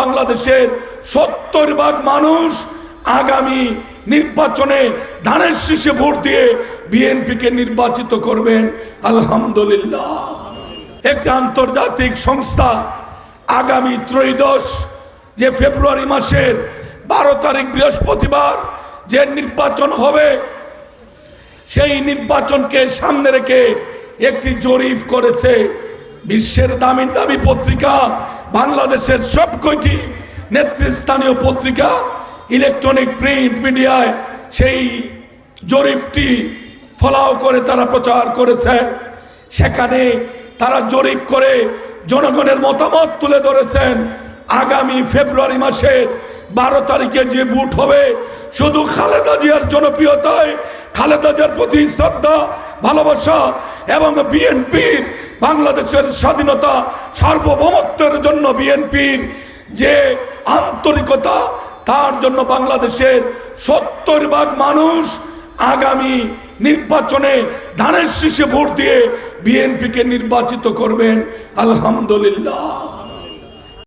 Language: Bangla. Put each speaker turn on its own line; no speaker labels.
বাংলাদেশের সত্তর ভাগ মানুষ আগামী নির্বাচনে ধানের শীষে ভোট দিয়ে বিএনপিকে নির্বাচিত করবেন। আলহামদুলিল্লাহ। একটি আন্তর্জাতিক সংস্থা আগামী ত্রয়োদশ যে ফেব্রুয়ারি মাসের বারো তারিখ বৃহস্পতিবার যে নির্বাচন হবে, সেই নির্বাচনকে সামনে রেখে একটি জরিপ করেছে বিশ্বের দামি দামি পত্রিকা বাংলাদেশের সব কয়টি নেতৃস্থানীয় পত্রিকা, ইলেকট্রনিক প্রিন্ট, মিডিয়ায় সেই জরিপটি ফলাও করে তারা প্রচার করেছে। সেখানে তারা জরিপ করে জনগণের মতামত তুলে ধরেছেন। আগামী ফেব্রুয়ারি মাসের বারো তারিখে যে বুট হবে, শুধু খালেদা জিয়ার জনপ্রিয়তায়, খালেদা জিয়ার প্রতি শ্রদ্ধা, ভালোবাসা এবং বিএনপির বাংলাদেশের স্বাধীনতা সার্বভৌমত্বের বিএনপির যে আন্তরিকতা, তার জন্য বাংলাদেশের সত্তর ভাগ মানুষ আগামী নির্বাচনে ধানের শীষে ভোট দিয়ে বিএনপিকে নির্বাচিত করবেন। আলহামদুলিল্লাহ।